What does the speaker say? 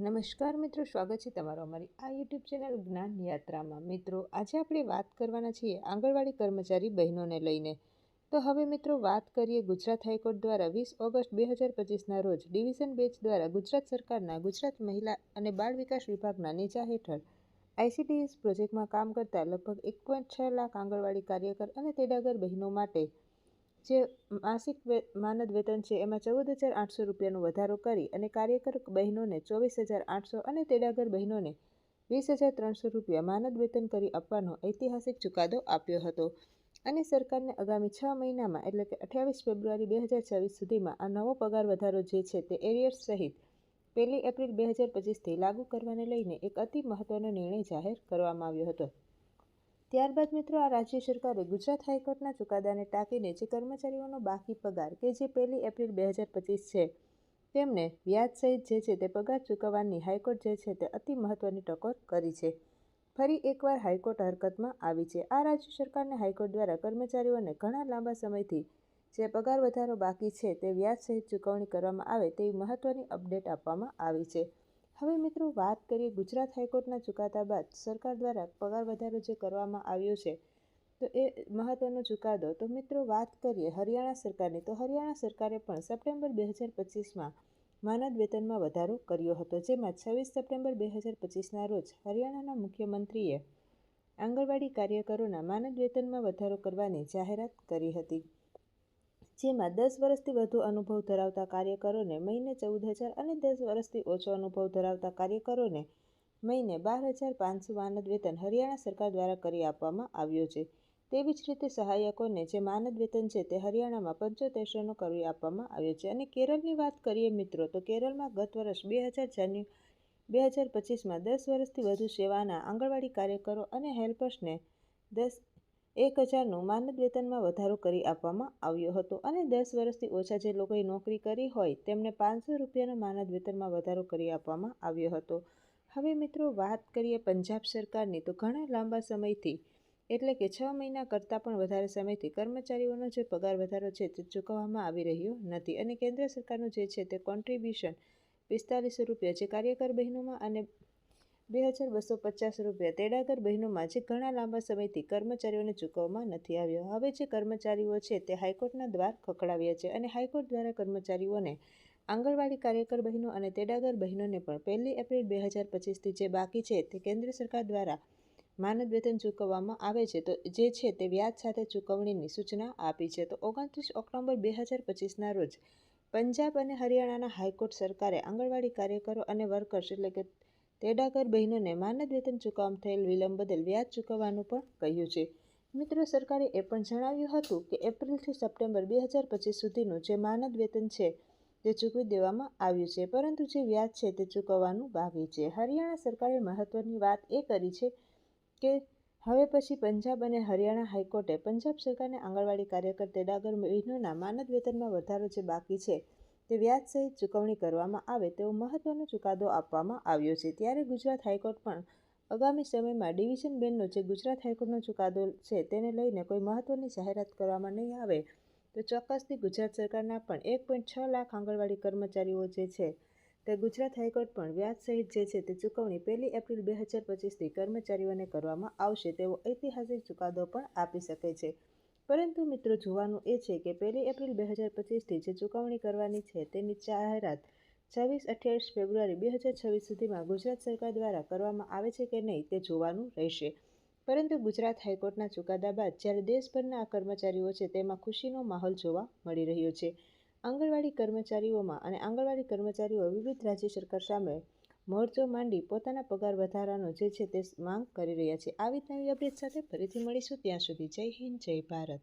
નમસ્કાર મિત્રો, સ્વાગત છે તમારો અમારી આ યુટ્યુબ ચેનલ જ્ઞાન યાત્રામાં. મિત્રો, આજે આપણે વાત કરવાના છીએ આંગણવાડી કર્મચારી બહેનોને લઈને. તો હવે મિત્રો, વાત કરીએ ગુજરાત હાઈકોર્ટ દ્વારા વીસ ઓગસ્ટ બે હજાર પચીસના રોજ ડિવિઝન બેચ દ્વારા ગુજરાત સરકારના ગુજરાત મહિલા અને બાળ વિકાસ વિભાગના નીચા હેઠળ આઈસીડીએસ પ્રોજેક્ટમાં કામ કરતા લગભગ એક પોઈન્ટ છ લાખ આંગણવાડી કાર્યકર અને તેડાગર બહેનો માટે જે માસિક માનદ વેતન છે, એમાં ચૌદ હજાર આઠસો રૂપિયાનો વધારો કરી અને કાર્યકર બહેનોને ચોવીસ હજાર આઠસો અને તેડાગર બહેનોને વીસ હજાર ત્રણસો રૂપિયા માનદ વેતન કરી આપવાનો ઐતિહાસિક ચુકાદો આપ્યો હતો. અને સરકારને આગામી છ મહિનામાં, એટલે કે અઠ્યાવીસ ફેબ્રુઆરી બે હજાર છવ્વીસ સુધીમાં, આ નવો પગાર વધારો જે છે તે એરિયર્સ સહિત પહેલી એપ્રિલ બે હજાર પચીસથી લાગુ કરવાને લઈને એક અતિ મહત્વનો નિર્ણય જાહેર કરવામાં આવ્યો હતો. ત્યારબાદ મિત્રો આ રાજ્ય સરકારે ગુજરાત હાઈકોર્ટના ચુકાદાને ટાંકીને જે કર્મચારીઓનો બાકી પગાર કે જે પહેલી એપ્રિલ બે હજાર પચીસ છે, તેમને વ્યાજ સહિત જે છે તે પગાર ચૂકવવાની હાઈકોર્ટ જે છે તે અતિ મહત્વની ટકોર કરી છે. ફરી એકવાર હાઈકોર્ટ હરકતમાં આવી છે. આ રાજ્ય સરકારને હાઈકોર્ટ દ્વારા કર્મચારીઓને ઘણા લાંબા સમયથી જે પગાર વધારો બાકી છે તે વ્યાજ સહિત ચૂકવણી કરવામાં આવે તેવી મહત્વની અપડેટ આપવામાં આવી છે. હવે મિત્રો, વાત કરીએ ગુજરાત હાઈકોર્ટના ચુકાદા બાદ. સરકાર દ્વારા પગાર વધારો જે કરવામાં આવ્યો છે, તો એ મહત્વનો ચુકાદો. તો મિત્રો, વાત કરીએ હરિયાણા સરકારની. તો હરિયાણા સરકારે પણ સપ્ટેમ્બર બે હજાર પચીસમાં માનદ વેતનમાં વધારો કર્યો હતો. જેમાં છવ્વીસ સપ્ટેમ્બર બે હજાર પચીસના રોજ હરિયાણાના મુખ્યમંત્રીએ આંગણવાડી કાર્યકરોના માનદ વેતનમાં વધારો કરવાની જાહેરાત કરી હતી. જેમાં દસ વર્ષથી વધુ અનુભવ ધરાવતા કાર્યકરોને મહિને ચૌદ હજાર અને દસ વર્ષથી ઓછો અનુભવ ધરાવતા કાર્યકરોને મહિને બાર હજાર પાંચસો માનદ વેતન હરિયાણા સરકાર દ્વારા કરી આપવામાં આવ્યું છે. તેવી જ રીતે સહાયકોને જે માનદ વેતન છે તે હરિયાણામાં પંચોતેરસોનો કરી આપવામાં આવ્યો છે. અને કેરળની વાત કરીએ મિત્રો, તો કેરળમાં ગત વર્ષ બે હજાર જાન્યુ, બે હજાર પચીસમાં દસ વર્ષથી વધુ સેવાના આંગણવાડી કાર્યકરો અને હેલ્પર્સને દસ એક હજારનું માનદ વેતનમાં વધારો કરી આપવામાં આવ્યો હતો અને દસ વર્ષથી ઓછા જે લોકોએ નોકરી કરી હોય તેમને પાંચસો રૂપિયાનો માનદ વેતનમાં વધારો કરી આપવામાં આવ્યો હતો. હવે મિત્રો વાત કરીએ પંજાબ સરકારની તો ઘણા લાંબા સમયથી, એટલે કે છ મહિના કરતાં પણ વધારે સમયથી કર્મચારીઓનો જે પગાર વધારો છે તે ચૂકવવામાં આવી રહ્યો નથી અને કેન્દ્ર સરકારનું જે છે તે કોન્ટ્રીબ્યુશન પિસ્તાલીસો રૂપિયા જે કાર્યકર બહેનોમાં અને બે હજાર બસો પચાસ રૂપિયા. તેડાગર બહેનોમાં જે ઘણા લાંબા સમયથી કર્મચારીઓને ચૂકવવામાં નથી આવ્યો. હવે જે કર્મચારીઓ છે તે હાઈકોર્ટના દ્વાર ખખડાવ્યા છે અને હાઈકોર્ટ દ્વારા કર્મચારીઓને આંગણવાડી કાર્યકર બહેનો અને તેડાગર બહેનોને પણ પહેલી એપ્રિલ બે હજાર પચીસથી જે બાકી છે તે કેન્દ્ર સરકાર દ્વારા માનદ વેતન ચૂકવવામાં આવે છે. તો જે છે તે વ્યાજ સાથે ચૂકવણીની સૂચના આપી છે. તો ઓગણત્રીસ ઓક્ટોબર બે હજાર પચીસના રોજ પંજાબ અને હરિયાણાના હાઈકોર્ટ સરકારે આંગણવાડી કાર્યકરો અને વર્કર્સ એટલે કે તેડાગર બહેનોને માનદ વેતન ચૂકવવામાં થયેલ વિલંબ બદલ વ્યાજ ચૂકવવાનું પણ કહ્યું છે. મિત્રો, સરકારે એ પણ જણાવ્યું હતું કે એપ્રિલથી સપ્ટેમ્બર બે હજાર પચીસ સુધીનું જે માનદ વેતન છે તે ચૂકવી દેવામાં આવ્યું છે, પરંતુ જે વ્યાજ છે તે ચૂકવવાનું બાકી છે. હરિયાણા સરકારે મહત્વની વાત એ કરી છે કે હવે પછી પંજાબ અને હરિયાણા હાઈકોર્ટે પંજાબ સરકારને આંગણવાડી કાર્યકર તેડાગર બહેનોના માનદ વેતનમાં વધારો જે બાકી છે તે વ્યાજ સહિત ચૂકવણી કરવામાં આવે તેવો મહત્વનો ચુકાદો આપવામાં આવ્યો છે. ત્યારે ગુજરાત હાઈકોર્ટ પણ આગામી સમયમાં ડિવિઝન બેનનો જે ગુજરાત હાઈકોર્ટનો ચુકાદો છે તેને લઈને કોઈ મહત્વની જાહેરાત કરવામાં નહીં આવે. તો ચોક્કસથી ગુજરાત સરકારના પણ એક પોઈન્ટ છ લાખ આંગણવાડી કર્મચારીઓ જે છે તે ગુજરાત હાઈકોર્ટ પણ વ્યાજ સહિત જે છે તે ચૂકવણી પહેલી એપ્રિલ બે હજાર પચીસથી કર્મચારીઓને કરવામાં આવશે તેવો ઐતિહાસિક ચુકાદો પણ આપી શકે છે. પરંતુ મિત્રો જોવાનું એ છે કે પહેલી એપ્રિલ બે હજાર પચીસથી જે ચૂકવણી કરવાની છે તેની જાહેરાત છવ્વીસ અઠ્યાવીસ ફેબ્રુઆરી બે હજાર છવ્વીસ સુધીમાં ગુજરાત સરકાર દ્વારા કરવામાં આવે છે કે નહીં તે જોવાનું રહેશે. પરંતુ ગુજરાત હાઈકોર્ટના ચુકાદા બાદ જ્યારે દેશભરના કર્મચારીઓ છે તેમાં ખુશીનો માહોલ જોવા મળી રહ્યો છે. આંગણવાડી કર્મચારીઓમાં અને આંગણવાડી કર્મચારીઓ વિવિધ રાજ્ય સરકાર સામે મોરચો માંડી પોતાના પગાર વધારાનો જે છે તે માંગ કરી રહ્યા છે. આવી નવી અપડેટ સાથે ફરીથી મળીશું ત્યાં સુધી. જય હિન્દ, જય ભારત.